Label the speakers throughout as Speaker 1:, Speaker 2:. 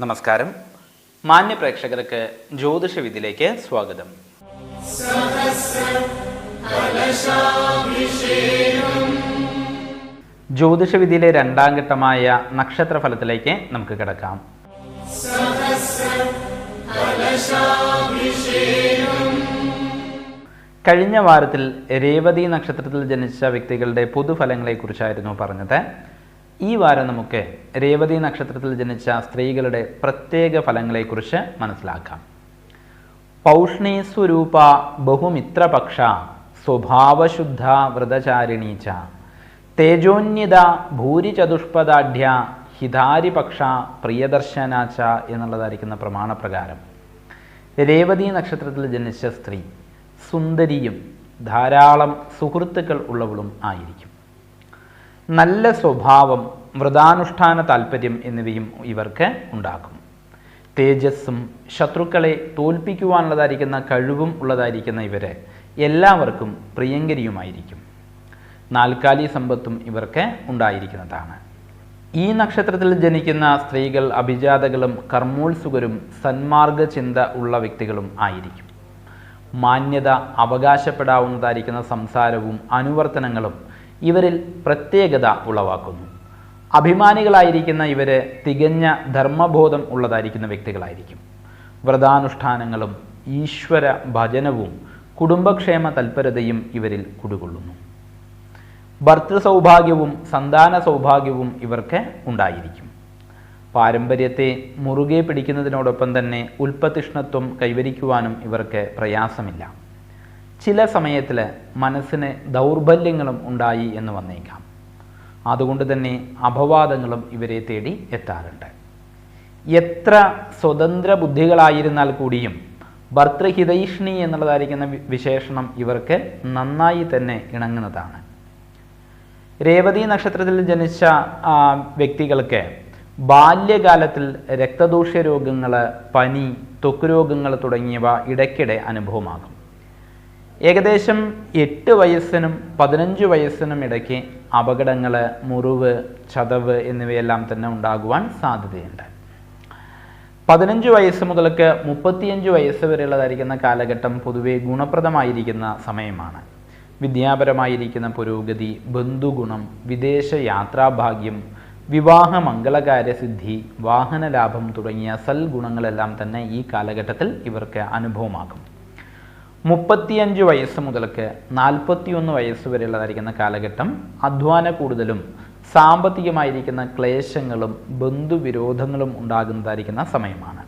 Speaker 1: നമസ്കാരം. മാന്യ പ്രേക്ഷകർക്ക് ജ്യോതിഷ വിധിയിലേക്ക് സ്വാഗതം. ജ്യോതിഷ വിധിയിലെ രണ്ടാം ഘട്ടമായ നക്ഷത്ര ഫലത്തിലേക്ക് നമുക്ക് കിടക്കാം. കഴിഞ്ഞ വാരത്തിൽ രേവതി നക്ഷത്രത്തിൽ ജനിച്ച വ്യക്തികളുടെ പൊതുഫലങ്ങളെക്കുറിച്ചായിരുന്നു പറഞ്ഞത്. ഈ വാരം നമുക്ക് രേവതി നക്ഷത്രത്തിൽ ജനിച്ച സ്ത്രീകളുടെ പ്രത്യേക ഫലങ്ങളെക്കുറിച്ച് മനസ്സിലാക്കാം. പൗഷ്ണി സ്വരൂപ ബഹുമിത്രപക്ഷ സ്വഭാവശുദ്ധ വ്രതചാരിണീച്ച തേജോന്യത ഭൂരിചതുഷ്പദാഢ്യ ഹിതാരിപക്ഷ പ്രിയദർശനാച്ച എന്നുള്ളതായിരിക്കുന്ന പ്രമാണപ്രകാരം രേവതി നക്ഷത്രത്തിൽ ജനിച്ച സ്ത്രീ സുന്ദരിയും ധാരാളം സുഹൃത്തുക്കൾ ഉള്ളവളും ആയിരിക്കും. നല്ല സ്വഭാവം വ്രതാനുഷ്ഠാന താല്പര്യം എന്നിവയും ഇവർക്ക് ഉണ്ടാകും. തേജസ്സും ശത്രുക്കളെ തോൽപ്പിക്കുവാനുള്ളതായിരിക്കുന്ന കഴിവും ഉള്ളതായിരിക്കുന്ന ഇവർ എല്ലാവർക്കും പ്രിയങ്കരിയുമായിരിക്കും. നാൽക്കാലി സമ്പത്തും ഇവർക്ക് ഉണ്ടായിരിക്കുന്നതാണ്. ഈ നക്ഷത്രത്തിൽ ജനിക്കുന്ന സ്ത്രീകൾ അഭിജാതകളും കർമ്മോത്സുകരും സന്മാർഗ ചിന്ത ഉള്ള വ്യക്തികളും ആയിരിക്കും. മാന്യത അവകാശപ്പെടാവുന്നതായിരിക്കുന്ന സംസാരവും അനുവർത്തനങ്ങളും ഇവരിൽ പ്രത്യേകത ഉളവാക്കുന്നു. അഭിമാനികളായിരിക്കുന്ന ഇവർ തികഞ്ഞ ധർമ്മബോധം ഉള്ളതായിരിക്കുന്ന വ്യക്തികളായിരിക്കും. വ്രതാനുഷ്ഠാനങ്ങളും ഈശ്വര ഭജനവും കുടുംബക്ഷേമ തൽപരതയും ഇവരിൽ കുടികൊള്ളുന്നു. ഭർത്തൃ സൗഭാഗ്യവും സന്താന സൗഭാഗ്യവും ഇവർക്ക് ഉണ്ടായിരിക്കും. പാരമ്പര്യത്തെ മുറുകെ പിടിക്കുന്നതിനോടൊപ്പം തന്നെ ഉൽപ്പതിഷ്ണത്വം കൈവരിക്കുവാനും ഇവർക്ക് പ്രയാസമില്ല. ചില സമയത്തിൽ മനസ്സിന് ദൗർബല്യങ്ങളും ഉണ്ടായി എന്ന് വന്നേക്കാം. അതുകൊണ്ട് തന്നെ അപവാദങ്ങളും ഇവരെ തേടി എത്താറുണ്ട്. എത്ര സ്വതന്ത്ര ബുദ്ധികളായിരുന്നാൽ കൂടിയും ഭർത്തൃഹിതൈഷ്ണി എന്നുള്ളതായിരിക്കുന്ന വിശേഷണം ഇവർക്ക് നന്നായി തന്നെ ഇണങ്ങുന്നതാണ്. രേവതി നക്ഷത്രത്തിൽ ജനിച്ച വ്യക്തികൾക്ക് ബാല്യകാലത്തിൽ രക്തദൂഷ്യ രോഗങ്ങൾ പനി ത്വക്ക് രോഗങ്ങൾ തുടങ്ങിയവ ഇടയ്ക്കിടെ അനുഭവമാകും. ഏകദേശം എട്ട് വയസ്സിനും പതിനഞ്ച് വയസ്സിനും ഇടയ്ക്ക് അപകടങ്ങൾ മുറിവ് ചതവ് എന്നിവയെല്ലാം തന്നെ ഉണ്ടാകുവാൻ സാധ്യതയുണ്ട്. പതിനഞ്ച് വയസ്സ് മുതൽക്ക് മുപ്പത്തിയഞ്ച് വയസ്സ് വരെയുള്ളതായിരിക്കുന്ന കാലഘട്ടം പൊതുവെ ഗുണപ്രദമായിരിക്കുന്ന സമയമാണ്. വിദ്യാപരമായിരിക്കുന്ന പുരോഗതി ബന്ധുഗുണം വിദേശ യാത്രാഭാഗ്യം വിവാഹ മംഗളകാര്യസിദ്ധി വാഹനലാഭം തുടങ്ങിയ സൽഗുണങ്ങളെല്ലാം തന്നെ ഈ കാലഘട്ടത്തിൽ ഇവർക്ക് അനുഭവമാകും. മുപ്പത്തിയഞ്ച് വയസ്സ് മുതൽക്ക് നാൽപ്പത്തിയൊന്ന് വയസ്സ് വരെയുള്ളതായിരിക്കുന്ന കാലഘട്ടം അധ്വാന കൂടുതലും സാമ്പത്തികമായിരിക്കുന്ന ക്ലേശങ്ങളും ബന്ധുവിരോധങ്ങളും ഉണ്ടാകുന്നതായിരിക്കുന്ന സമയമാണ്.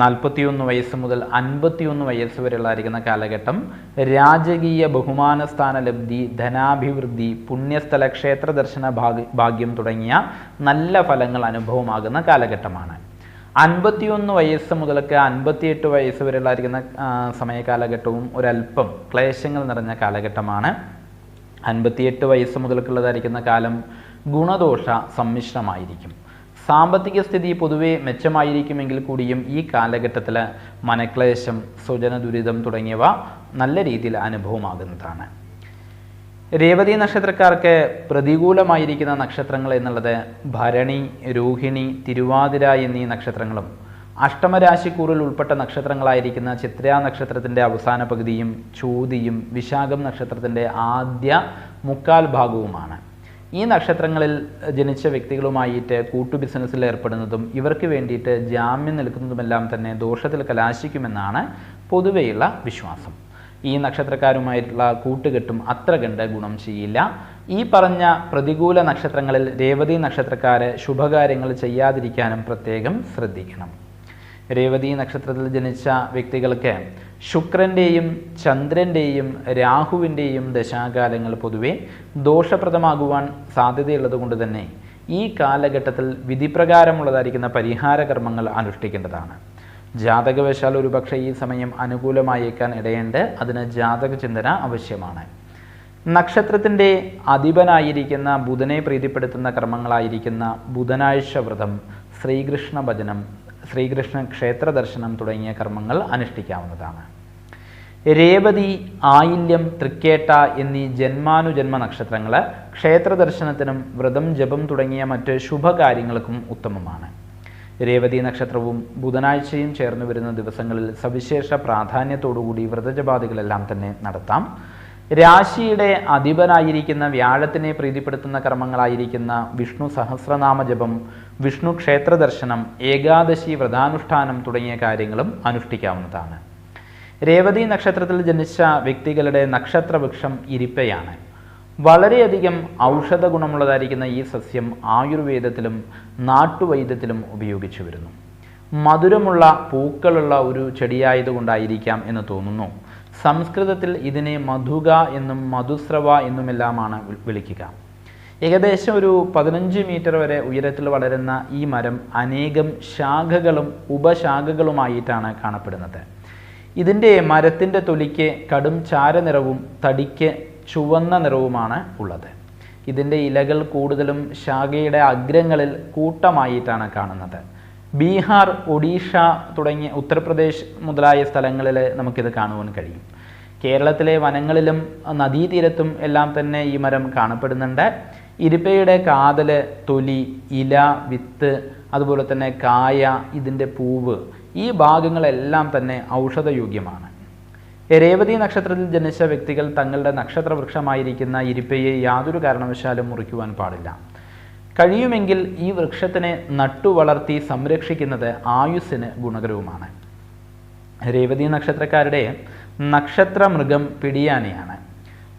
Speaker 1: നാൽപ്പത്തിയൊന്ന് വയസ്സ് മുതൽ അൻപത്തിയൊന്ന് വയസ്സ് വരെയുള്ളായിരിക്കുന്ന കാലഘട്ടം രാജകീയ ബഹുമാന സ്ഥാന ലബ്ധി ധനാഭിവൃദ്ധി പുണ്യസ്ഥല ക്ഷേത്ര ദർശന ഭാഗ്യം തുടങ്ങിയ നല്ല ഫലങ്ങൾ അനുഭവമാകുന്ന കാലഘട്ടമാണ്. അൻപത്തിയൊന്ന് വയസ്സ് മുതലൊക്കെ അൻപത്തിയെട്ട് വയസ്സ് വരെയുള്ളായിരിക്കുന്ന സമയ സമയകാലഘട്ടവും ഒരല്പം ക്ലേശങ്ങൾ നിറഞ്ഞ കാലഘട്ടമാണ്. അൻപത്തിയെട്ട് വയസ്സ് മുതൽക്കുള്ളതായിരിക്കുന്ന കാലം ഗുണദോഷ സമ്മിശ്രമായിരിക്കും. സാമ്പത്തിക സ്ഥിതി പൊതുവെ മെച്ചമായിരിക്കുമെങ്കിൽ കൂടിയും ഈ കാലഘട്ടത്തിൽ മനക്ലേശം സ്വജന ദുരിതം തുടങ്ങിയവ നല്ല രീതിയിൽ അനുഭവമാകുന്നതാണ്. രേവതി നക്ഷത്രക്കാർക്ക് പ്രതികൂലമായിരിക്കുന്ന നക്ഷത്രങ്ങൾ എന്നുള്ളത് ഭരണി രോഹിണി തിരുവാതിര എന്നീ നക്ഷത്രങ്ങളും അഷ്ടമരാശിക്കൂറിൽ ഉൾപ്പെട്ട നക്ഷത്രങ്ങളായിരിക്കുന്ന ചിത്ര നക്ഷത്രത്തിന്റെ അവസാന പകുതിയും ചോതിയും വിശാഖം നക്ഷത്രത്തിന്റെ ആദ്യ മുക്കാൽ ഭാഗവുമാണ്. ഈ നക്ഷത്രങ്ങളിൽ ജനിച്ച വ്യക്തികളുമായിട്ട് കൂട്ടു ബിസിനസ്സിൽ ഏർപ്പെടുന്നതും ഇവർക്ക് വേണ്ടിയിട്ട് ജാമ്യം നിൽക്കുന്നതുമെല്ലാം തന്നെ ദോഷത്തിൽ കലാശിക്കുമെന്നാണ് പൊതുവെയുള്ള വിശ്വാസം. ഈ നക്ഷത്രക്കാരുമായിട്ടുള്ള കൂട്ടുകെട്ടും അത്ര കണ്ട് ഗുണം ചെയ്യില്ല. ഈ പറഞ്ഞ പ്രതികൂല നക്ഷത്രങ്ങളിൽ രേവതി നക്ഷത്രക്കാര് ശുഭകാര്യങ്ങൾ ചെയ്യാതിരിക്കാനും പ്രത്യേകം ശ്രദ്ധിക്കണം. രേവതി നക്ഷത്രത്തിൽ ജനിച്ച വ്യക്തികൾക്ക് ശുക്രന്റെയും ചന്ദ്രന്റെയും രാഹുവിന്റെയും ദശാകാലങ്ങൾ പൊതുവെ ദോഷപ്രദമാകുവാൻ സാധ്യതയുള്ളത് കൊണ്ട് തന്നെ ഈ കാലഘട്ടത്തിൽ വിധിപ്രകാരമുള്ളതായിരിക്കുന്ന പരിഹാര കർമ്മങ്ങൾ അനുഷ്ഠിക്കേണ്ടതാണ്. ജാതകവശാൽ ഒരുപക്ഷെ ഈ സമയം അനുകൂലമായേക്കാൻ ഇടയുണ്ട്. അതിന് ജാതക ചിന്തന ആവശ്യമാണ്. നക്ഷത്രത്തിന്റെ അധിപനായിരിക്കുന്ന ബുധനെ പ്രീതിപ്പെടുത്തുന്ന കർമ്മങ്ങളായിരിക്കുന്ന ബുധനാഴ്ച വ്രതം ശ്രീകൃഷ്ണ ഭജനം ശ്രീകൃഷ്ണ ക്ഷേത്ര ദർശനം തുടങ്ങിയ കർമ്മങ്ങൾ അനുഷ്ഠിക്കാവുന്നതാണ്. രേവതി ആയില്യം തൃക്കേട്ട എന്നീ ജന്മാനുജന്മ നക്ഷത്രങ്ങൾ ക്ഷേത്ര ദർശനത്തിനും വ്രതം ജപം തുടങ്ങിയ മറ്റ് ശുഭകാര്യങ്ങൾക്കും ഉത്തമമാണ്. രേവതി നക്ഷത്രവും ബുധനാഴ്ചയും ചേർന്ന് വരുന്ന ദിവസങ്ങളിൽ സവിശേഷ പ്രാധാന്യത്തോടുകൂടി വ്രതജപാദികളെല്ലാം തന്നെ നടത്താം. രാശിയുടെ അധിപനായിരിക്കുന്ന വ്യാഴത്തിനെ പ്രീതിപ്പെടുത്തുന്ന കർമ്മങ്ങളായിരിക്കുന്ന വിഷ്ണു സഹസ്രനാമ ജപം വിഷ്ണു ക്ഷേത്ര ദർശനം ഏകാദശി വ്രതാനുഷ്ഠാനം തുടങ്ങിയ കാര്യങ്ങളും അനുഷ്ഠിക്കാവുന്നതാണ്. രേവതി നക്ഷത്രത്തിൽ ജനിച്ച വ്യക്തികളുടെ നക്ഷത്രവൃക്ഷം ഇരിപ്പയാണ്. വളരെയധികം ഔഷധ ഗുണമുള്ളതായിരിക്കുന്ന ഈ സസ്യം ആയുർവേദത്തിലും നാട്ടുവൈദ്യത്തിലും ഉപയോഗിച്ചു വരുന്നു. മധുരമുള്ള പൂക്കളുള്ള ഒരു ചെടിയായതുകൊണ്ടായിരിക്കാം എന്ന് തോന്നുന്നു. സംസ്കൃതത്തിൽ ഇതിനെ മധുക എന്നും മധുസ്രവ എന്നുമെല്ലാമാണ് വിളിക്കുക. ഏകദേശം ഒരു പതിനഞ്ച് മീറ്റർ വരെ ഉയരത്തിൽ വളരുന്ന ഈ മരം അനേകം ശാഖകളും ഉപശാഖകളുമായിട്ടാണ് കാണപ്പെടുന്നത്. ഇതിന്റെ മരത്തിന്റെ തൊലിക്ക് കടും ചാരനിറവും തടിക്ക് ചുവന്ന നിറവുമാണ് ഉള്ളത്. ഇതിന്റെ ഇലകൾ കൂടുതലും ശാഖയുടെ അഗ്രങ്ങളിൽ കൂട്ടമായിട്ടാണ് കാണുന്നത്. ബീഹാർ ഒഡീഷ തുടങ്ങിയ ഉത്തർപ്രദേശ് മുതലായ സ്ഥലങ്ങളിൽ നമുക്കിത് കാണുവാൻ കഴിയും. കേരളത്തിലെ വനങ്ങളിലും നദീതീരത്തും എല്ലാം തന്നെ ഈ മരം കാണപ്പെടുന്നുണ്ട്. ഇരിപ്പയുടെ കാതൽ തൊലി ഇല വിത്ത് അതുപോലെ തന്നെ കായ ഇതിന്റെ പൂവ് ഈ ഭാഗങ്ങളെല്ലാം തന്നെ ഔഷധയോഗ്യമാണ്. രേവതി നക്ഷത്രത്തിൽ ജനിച്ച വ്യക്തികൾ തങ്ങളുടെ നക്ഷത്രവൃക്ഷമായിരിക്കുന്ന ഇരിപ്പയെ യാതൊരു കാരണവശാലും മുറിക്കുവാൻ പാടില്ല. കഴിയുമെങ്കിൽ ഈ വൃക്ഷത്തിനെ നട്ടുവളർത്തി സംരക്ഷിക്കുന്നത് ആയുസ്സിന് ഗുണകരവുമാണ്. രേവതി നക്ഷത്രക്കാരുടെ നക്ഷത്ര മൃഗം പിടിയാനയാണ്.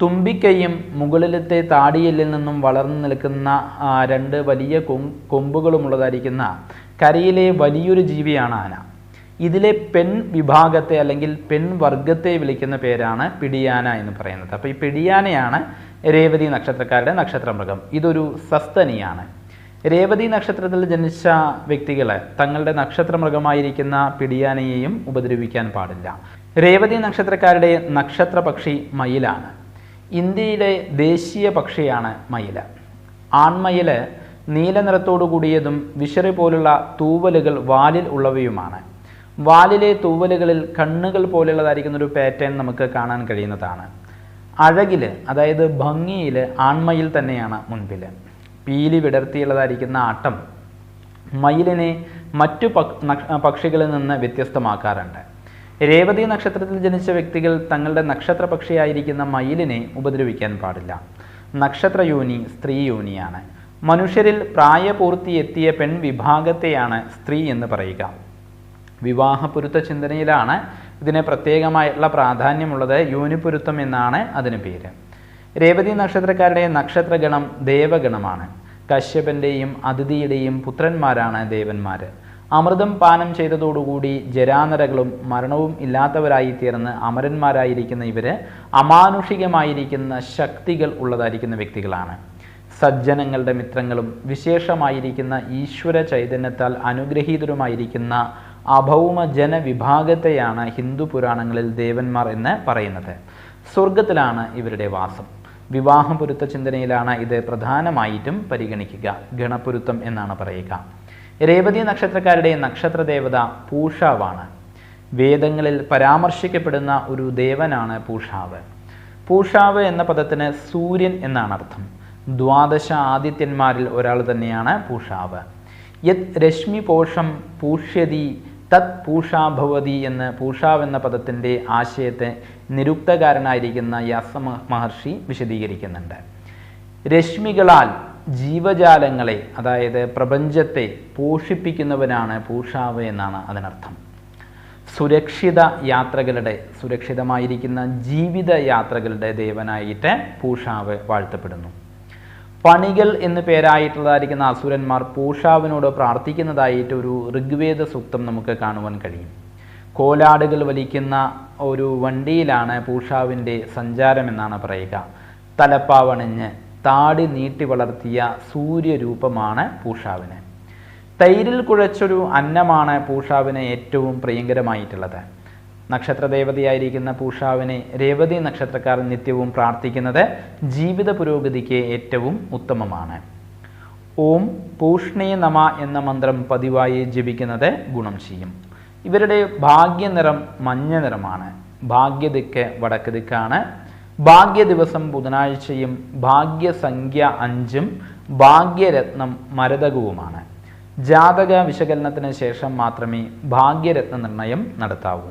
Speaker 1: തുമ്പിക്കൈയും മുകളിലത്തെ താടിയല്ലിൽ നിന്നും വളർന്നു നിൽക്കുന്ന രണ്ട് വലിയ കൊമ്പുകളുമുള്ളതായിരിക്കുന്ന കരയിലെ വലിയൊരു ജീവിയാണ് ആന. ഇതിലെ പെൺ വിഭാഗത്തെ അല്ലെങ്കിൽ പെൺ വർഗത്തെ വിളിക്കുന്ന പേരാണ് പിടിയാന എന്ന് പറയുന്നത്. അപ്പോൾ ഈ പിടിയാനയാണ് രേവതി നക്ഷത്രക്കാരുടെ നക്ഷത്രമൃഗം. ഇതൊരു സസ്തനിയാണ്. രേവതി നക്ഷത്രത്തിൽ ജനിച്ച വ്യക്തികളെ തങ്ങളുടെ നക്ഷത്രമൃഗമായിരിക്കുന്ന പിടിയാനയെയും ഉപദ്രവിക്കാൻ പാടില്ല. രേവതി നക്ഷത്രക്കാരുടെ നക്ഷത്ര പക്ഷി മയിലാണ്. ഇന്ത്യയിലെ ദേശീയ പക്ഷിയാണ് മയിൽ. ആൺമയിൽ നീല നിറത്തോടു കൂടിയതും വിശറി പോലുള്ള തൂവലുകൾ വാലിൽ ഉള്ളവയുമാണ്. വാലിലെ തൂവലുകളിൽ കണ്ണുകൾ പോലുള്ളതായിരിക്കുന്ന ഒരു പാറ്റേൺ നമുക്ക് കാണാൻ കഴിയുന്നതാണ്. അഴകിൽ അതായത് ഭംഗിയിൽ ആൺമയിൽ തന്നെയാണ് മുൻപിൽ പീലി വിടർത്തിയുള്ളതായിരിക്കുന്ന ആട്ടം മയിലിനെ മറ്റു പക്ഷികളിൽ നിന്ന് വ്യത്യസ്തമാക്കാറുണ്ട്. രേവതി നക്ഷത്രത്തിൽ ജനിച്ച വ്യക്തികൾ തങ്ങളുടെ നക്ഷത്ര പക്ഷിയായിരിക്കുന്ന മയിലിനെ ഉപദ്രവിക്കാൻ പാടില്ല. നക്ഷത്ര യോനി സ്ത്രീ യോനിയാണ്. മനുഷ്യരിൽ പ്രായപൂർത്തി എത്തിയ പെൺ വിഭാഗത്തെയാണ് സ്ത്രീ എന്ന് പറയുക. വിവാഹപുരുത്ത ചിന്തനയിലാണ് ഇതിന് പ്രത്യേകമായിട്ടുള്ള പ്രാധാന്യമുള്ളത് യൂനിപുരുത്വം എന്നാണ് അതിന് പേര്. രേവതി നക്ഷത്രക്കാരുടെ നക്ഷത്രഗണം ദേവഗണമാണ്. കശ്യപന്റെയും അതിഥിയുടെയും പുത്രന്മാരാണ് ദേവന്മാർ അമൃതം പാനം ചെയ്തതോടുകൂടി ജരാനരകളും മരണവും ഇല്ലാത്തവരായി തീർന്ന് അമരന്മാരായിരിക്കുന്ന ഇവർ അമാനുഷികമായിരിക്കുന്ന ശക്തികൾ ഉള്ളതായിരിക്കുന്ന വ്യക്തികളാണ്. സജ്ജനങ്ങളുടെ മിത്രങ്ങളും വിശേഷമായിരിക്കുന്ന ഈശ്വര ചൈതന്യത്താൽ അനുഗ്രഹീതരുമായിരിക്കുന്ന അഭൗമ ജനവിഭാഗത്തെയാണ് ഹിന്ദു പുരാണങ്ങളിൽ ദേവന്മാർ എന്ന് പറയുന്നത്. സ്വർഗത്തിലാണ് ഇവരുടെ വാസം. വിവാഹം പൊരുത്ത ചിന്തനയിലാണ് ഇത് പ്രധാനമായിട്ടും പരിഗണിക്കുക. ഗണപുരുത്തം എന്നാണ് പറയുക. രേവതി നക്ഷത്രക്കാരുടെ നക്ഷത്ര ദേവത പൂഷാവാണ്. വേദങ്ങളിൽ പരാമർശിക്കപ്പെടുന്ന ഒരു ദേവനാണ് പൂഷാവ്. പൂഷാവ് എന്ന പദത്തിന് സൂര്യൻ എന്നാണ് അർത്ഥം. ദ്വാദശ ആദിത്യന്മാരിൽ ഒരാൾ തന്നെയാണ് പൂഷാവ്. യത് രശ്മി പോഷം പൂഷ്യതി തത് പൂഷാഭവതി എന്ന് പൂഷാവ് എന്ന പദത്തിന്റെ ആശയത്തെ നിരുക്തകാരനായിരിക്കുന്ന യാസ മഹ- മഹർഷി വിശദീകരിക്കുന്നുണ്ട്. രശ്മികളാൽ ജീവജാലങ്ങളെ അതായത് പ്രപഞ്ചത്തെ പോഷിപ്പിക്കുന്നവനാണ് പൂഷാവ് എന്നാണ് അതിനർത്ഥം. സുരക്ഷിത യാത്രകളുടെ സുരക്ഷിതമായിരിക്കുന്ന ജീവിത യാത്രകളുടെ ദേവനായിട്ട് പൂഷാവ് വാഴ്ത്തപ്പെടുന്നു. പണികൾ എന്ന് പേരായിട്ടുള്ളതായിരിക്കുന്ന അസുരന്മാർ പൂഷാവിനോട് പ്രാർത്ഥിക്കുന്നതായിട്ട് ഒരു ഋഗ്വേദ സൂക്തം നമുക്ക് കാണുവാൻ കഴിയും. കോലാടുകൾ വലിക്കുന്ന ഒരു വണ്ടിയിലാണ് പൂഷാവിന്റെ സഞ്ചാരം എന്നാണ് പറയുക. തലപ്പാവണിഞ്ഞ് താടി നീട്ടി വളർത്തിയ സൂര്യരൂപമാണ് പൂഷാവിന്. തൈരിൽ കുഴച്ചൊരു അന്നമാണ് പൂഷാവിന് ഏറ്റവും പ്രിയങ്കരമായിട്ടുള്ളത്. നക്ഷത്രദേവതയായിരിക്കുന്ന പൂഷാവിനെ രേവതി നക്ഷത്രക്കാർ നിത്യവും പ്രാർത്ഥിക്കുന്നത് ജീവിത പുരോഗതിക്ക് ഏറ്റവും ഉത്തമമാണ്. ഓം പൂഷ്ണേ നമ എന്ന മന്ത്രം പതിവായി ജപിക്കുന്നത് ഗുണം ചെയ്യും. ഇവരുടെ ഭാഗ്യനിറം മഞ്ഞ നിറമാണ്. ഭാഗ്യദിക്ക് വടക്ക് ദിക്കാണ്. ഭാഗ്യ ദിവസം ബുധനാഴ്ചയും ഭാഗ്യസംഖ്യ അഞ്ചും ഭാഗ്യരത്നം മരതകവുമാണ്. ജാതക വിശകലനത്തിന് ശേഷം മാത്രമേ ഭാഗ്യരത്ന നിർണയം നടത്താവൂ.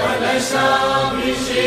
Speaker 2: കലശാഭിഷേകം